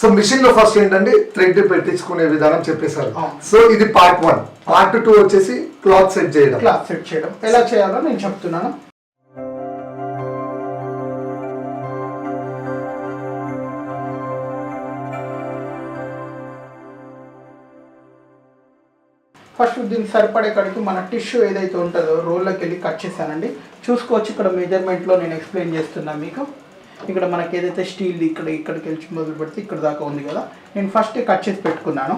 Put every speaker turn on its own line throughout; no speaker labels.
So మిషన్లో first ఏంటంటే thread పెట్టించుకునే విధానం చెప్పేశారు. సో ఇది పార్ట్ వన్ పార్ట్ టూ వచ్చేసి క్లాత్ సెట్ చేయడం.
క్లాత్ సెట్ చేయడం. ఎలా చేయాలో నేను చెప్తున్నాను. ఫస్ట్ దీనికి సరిపడే కాడికి మన టిష్యూ ఏదైతే ఉంటుందో రోల్లోకి వెళ్ళి కట్ చేశానండి. చూసుకోవచ్చు ఇక్కడ మెజర్మెంట్లో నేను ఎక్స్ప్లెయిన్ చేస్తున్నాను మీకు. ఇక్కడ మనకి ఏదైతే స్టీల్ ఇక్కడ ఇక్కడికి వెళ్ళి మొదలు పెడితే ఇక్కడ దాకా ఉంది కదా. నేను ఫస్ట్ కట్ చేసి పెట్టుకున్నాను.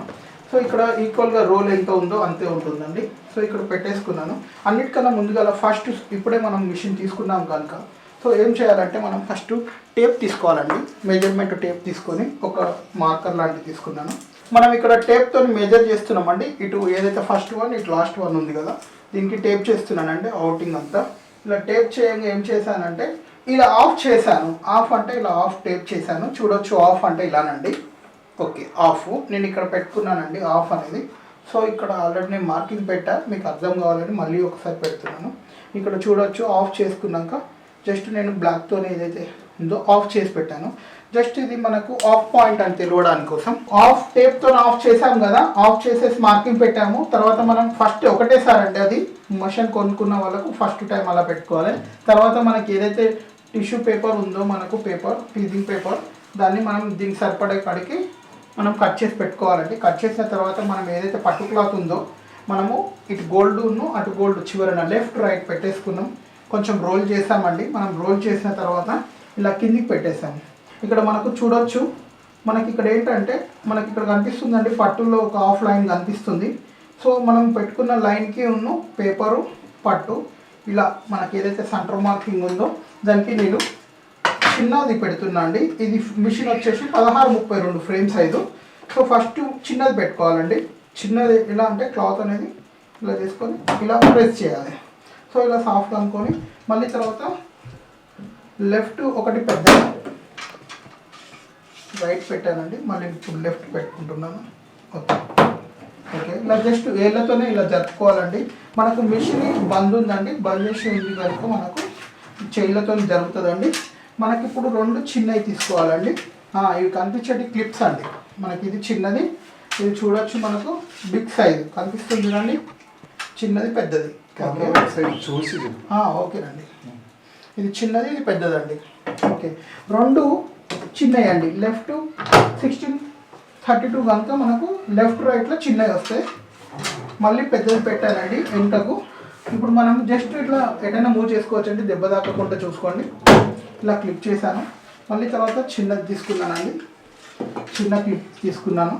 సో ఇక్కడ ఈక్వల్గా రోల్ ఎంత ఉందో అంతే ఉంటుందండి. సో ఇక్కడ పెట్టేసుకున్నాను. అన్నిటికన్నా ముందుగా ఫస్ట్ ఇప్పుడే మనం మిషన్ తీసుకున్నాం కనుక. సో ఏం చేయాలంటే మనం ఫస్ట్ టేప్ తీసుకోవాలండి. మెజర్మెంట్ టేప్ తీసుకొని ఒక మార్కర్ లాంటిది తీసుకున్నాను. మనం ఇక్కడ టేప్తో మెజర్ చేస్తున్నామండి. ఇటు ఏదైతే ఫస్ట్ వన్ ఇటు లాస్ట్ వన్ ఉంది కదా. దీనికి టేప్ చేస్తున్నానండి అవుటింగ్ అంతా. ఇలా టేప్ చేయంగా ఏం చేశానంటే ఇలా ఆఫ్ చేశాను. ఆఫ్ అంటే ఇలా ఆఫ్ టేప్ చేశాను. చూడొచ్చు ఆఫ్ అంటే ఇలానండి. Okay of. నేను ఇక్కడ పెట్టుకున్నానండి ఆఫ్ అనేది. సో ఇక్కడ ఆల్రెడీ నేను మార్కింగ్ పెట్టా. మీకు అర్థం కావాలని మళ్ళీ ఒకసారి పెడుతున్నాను. ఇక్కడ చూడొచ్చు ఆఫ్ చేసుకున్నాక జస్ట్ నేను బ్లాక్తో ఏదైతే ఉందో ఆఫ్ చేసి పెట్టాను. జస్ట్ ఇది మనకు ఆఫ్ పాయింట్ అని తెలియడానికి కోసం. ఆఫ్ టేప్తో ఆఫ్ చేసాం కదా. ఆఫ్ చేసేసి మార్కింగ్ పెట్టాము. తర్వాత మనం ఫస్ట్ ఒకటేసారి అంటే అది మషన్ కొనుక్కున్న వాళ్ళకు ఫస్ట్ టైం అలా పెట్టుకోవాలి. తర్వాత మనకి ఏదైతే టిష్యూ పేపర్ ఉందో మనకు పేపర్ పీజింగ్ పేపర్ దాన్ని మనం దీనికి సరిపడే కాడికి మనం కట్ చేసి పెట్టుకోవాలండి. కట్ చేసిన తర్వాత మనం ఏదైతే పట్టు క్లాత్ ఉందో మనము ఇటు గోల్డ్ను అటు గోల్డ్ చివరన లెఫ్ట్ రైట్ పెట్టేసుకున్నాం. కొంచెం రోల్ చేసామండి మనం రోల్ చేసిన తర్వాత ఇలా కిందికి పెట్టేసాం ఇక్కడ మనకు చూడొచ్చు మనకి ఇక్కడ ఏంటంటే మనకి ఇక్కడ కనిపిస్తుందండి పట్టులో ఒక హాఫ్ లైన్ కనిపిస్తుంది. సో మనం పెట్టుకున్న లైన్కి ఉన్న పేపరు పట్టు ఇలా మనకి ఏదైతే సెంటర్ మార్కింగ్ ఉందో దానికి నేను చిన్నది పెడుతున్నా అండి. ఇది మిషన్ వచ్చేసి పదహారు ముప్పై రెండు ఫ్రేమ్ సైజు సో ఫస్ట్ చిన్నది పెట్టుకోవాలండి. చిన్నది ఎలా అంటే క్లాత్ అనేది ఇలా తీసుకొని ఇలా ప్రెస్ చేయాలి. సో ఇలా సాఫ్ట్ అనుకొని మళ్ళీ తర్వాత లెఫ్ట్ ఒకటి పెద్ద రైట్ పెట్టానండి. మళ్ళీ ఇప్పుడు లెఫ్ట్ పెట్టుకుంటున్నాను. Okay okay. ఇలా జస్ట్ వేళ్ళతోనే ఇలా జరుపుకోవాలండి. మనకు మిషన్ బంద్ ఉందండి. బంద్ చేసి ఉంది కనుక మనకు చేయిలతో జరుగుతుందండి. మనకి ఇప్పుడు రెండు చిన్నవి తీసుకోవాలండి. ఇవి కనిపించేటి క్లిప్స్ అండి. మనకి ఇది చిన్నది. ఇది చూడొచ్చు మనకు. Big size. కనిపిస్తుంది చూడండి. చిన్నది పెద్దది.
చూసి
ఓకేనండి ఇది చిన్నది ఇది పెద్దదండి. ఓకే. రెండు చిన్నవి అండి. లెఫ్ట్ సిక్స్టీన్ థర్టీ టూ కనుక మనకు లెఫ్ట్ రైట్లో చిన్నవి వస్తాయి. మళ్ళీ పెద్దది పెట్టానండి ఎంటకు ఇప్పుడు మనం జస్ట్ ఇట్లా ఎటైనా మూవ్ చేసుకోవచ్చండి దెబ్బ తాకకుండా చూసుకోండి. ఇలా క్లిప్ చేశాను. మళ్ళీ తర్వాత చిన్నది తీసుకున్నానండి. చిన్న క్లిప్ తీసుకున్నాను.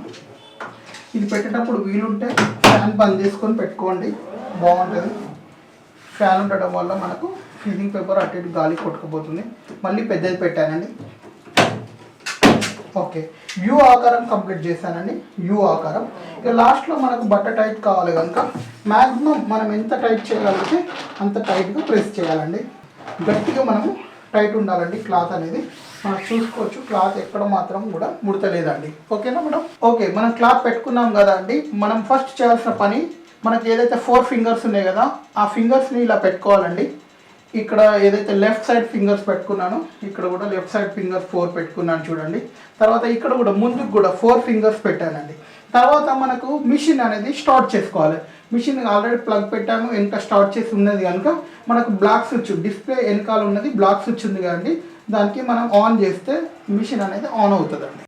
ఇది పెట్టేటప్పుడు వీలుంటే ఫ్యాన్ బంద్ చేసుకొని పెట్టుకోండి. బాగుంటుంది. ఫ్యాన్ ఉండడం వల్ల మనకు ఫీలింగ్ పేపర్ అటు ఇటు గాలి కొట్టుకుపోతుంది. మళ్ళీ పెద్దది పెట్టానండి. ఓకే యూ ఆకారం కంప్లీట్ చేశానండి. యూ ఆకారం. ఇక లాస్ట్లో మనకు బట్ట టైట్ కావాలి కనుక మ్యాక్సిమం మనం ఎంత టైట్ చేయగలిగితే అంత టైట్గా ప్రెస్ చేయాలండి. గట్టిగా మనము టైట్ ఉండాలండి క్లాత్ అనేది. మనం చూసుకోవచ్చు క్లాత్ ఎక్కడ మాత్రం కూడా ముడతలేదండి. ఓకేనా మేడం ఓకే మనం క్లాత్ పెట్టుకున్నాం కదా అండి. మనం ఫస్ట్ చేయాల్సిన పని మనకి ఏదైతే ఫోర్ ఫింగర్స్ ఉన్నాయి కదా ఆ ఫింగర్స్ని ఇలా పెట్టుకోవాలండి. ఇక్కడ ఏదైతే లెఫ్ట్ సైడ్ ఫింగర్స్ పెట్టుకున్నానో ఇక్కడ కూడా లెఫ్ట్ సైడ్ ఫింగర్స్ ఫోర్ పెట్టుకున్నాను చూడండి. తర్వాత ఇక్కడ కూడా ముందుకు కూడా ఫోర్ ఫింగర్స్ పెట్టానండి. తర్వాత మనకు మిషన్ అనేది స్టార్ట్ చేసుకోవాలి. మిషన్ ఆల్రెడీ ప్లగ్ పెట్టాను వెనక స్టార్ట్ చేసి ఉన్నది కనుక మనకు బ్లాక్ స్విచ్ డిస్ప్లే వెనకాల ఉన్నది బ్లాక్ స్విచ్ ఉంది కదండి. దానికి మనం ఆన్ చేస్తే మిషన్ అనేది ఆన్ అవుతుందండి.